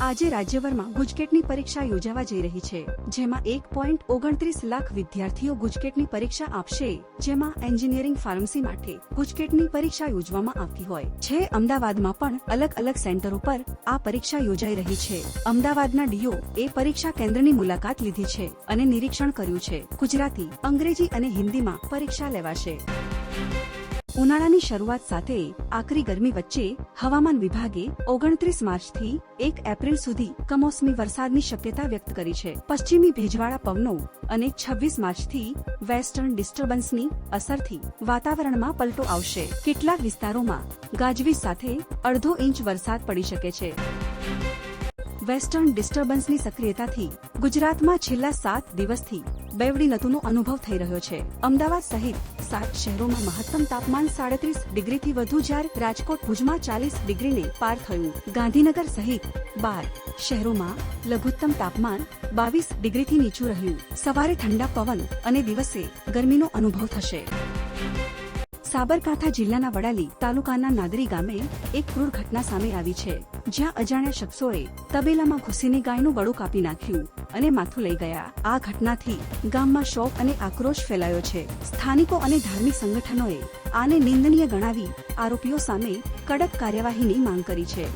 આજે રાજ્યભરમાં ગુજકેટની પરીક્ષા યોજાવા જઈ રહી છે, જેમાં એક પોઈન્ટ ઓગણત્રીસ લાખ વિદ્યાર્થીઓ ગુજકેટની પરીક્ષા આપશે, જેમાં એન્જિનિયરિંગ ફાર્મસી માટે ગુજકેટની પરીક્ષા યોજવામાં આવતી હોય. છે, અમદાવાદમાં પણ અલગ અલગ સેન્ટરો પર આ પરીક્ષા યોજાઈ રહી છે. અમદાવાદના ડીઓ એ પરીક્ષા કેન્દ્રની મુલાકાત લીધી છે અને નિરીક્ષણ કર્યું છે. ગુજરાતી, અંગ્રેજી અને હિન્દીમાં પરીક્ષા લેવાશે. ઉનાળાની શરૂઆત સાથે આકરી ગરમી વચ્ચે હવામાન વિભાગે ઓગણત્રીસ માર્ચથી એક એપ્રિલ સુધી કમોસમી વરસાદની શક્યતા વ્યક્ત કરી છે. પશ્ચિમી ભેજવાળા પવનો અને છવ્વીસ માર્ચથી વેસ્ટર્ન ડિસ્ટર્બન્સની અસરથી વાતાવરણમાં પલટો આવશે. કેટલાક વિસ્તારોમાં ગાજવીજ સાથે અડધો ઇંચ વરસાદ પડી શકે છે. વેસ્ટર્ન ડિસ્ટર્બન્સની સક્રિયતાથી ગુજરાતમાં છેલ્લા સાત દિવસથી બેવડી નતુનો અનુભવ થઈ રહ્યો છે. અમદાવાદ સહિત સાત શહેરોમાં મહત્તમ તાપમાન સાડત્રીસ ડિગ્રીથી વધુ જ્યારે રાજકોટ, ભુજમાં ચાલીસ ડિગ્રીને પાર થયું. ગાંધીનગર સહિત બાર શહેરોમાં લઘુત્તમ તાપમાન બાવીસ ડિગ્રીથી નીચું રહ્યું. સવારે ઠંડા પવન અને દિવસે ગરમીનો અનુભવ થશે. સાબરકાંઠા જિલ્લાના વડાલી તાલુકાના નાદરી ગામે એક ક્રૂર ઘટના સામે આવી છે, જ્યાં અજાણ્યા શખ્સોએ તબેલામાં ઘૂસીને ગાયનું ગળું કાપી નાખ્યું અને માથું લઈ ગયા. આ ઘટનાથી ગામમાં શોક અને આક્રોશ ફેલાયો છે. સ્થાનિકો અને ધાર્મિક સંગઠનોએ આને નિંદનીય ગણાવી આરોપીઓ સામે કડક કાર્યવાહીની માંગ કરી છે.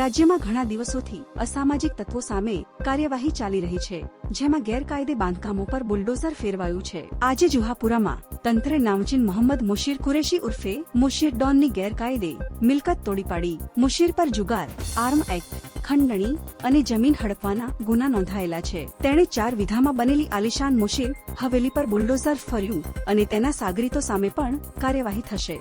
રાજ્યમાં ઘણા દિવસોથી અસામાજિક તત્વો સામે કાર્યવાહી ચાલી રહી છે, જેમાં ગેરકાયદે બાંધકામો પર બુલડોઝર ફેરવાયું છે. આજે જુહાપુરામાં તંત્રે નામચીન મોહમ્મદ મુશીર કુરેશી ઉર્ફે મુશીર ડોનની ગેરકાયદે મિલકત તોડી પાડી. મુશીર પર જુગાર, આર્મ એક્ટ, ખંડણી અને જમીન હડપવાના ગુના નોંધાયેલા છે. તેણે ચાર વિધામાં બનેલી આલિશાન મુશીર હવેલી પર બુલડોઝર ફર્યું અને તેના સાગરીતો સામે પણ કાર્યવાહી થશે.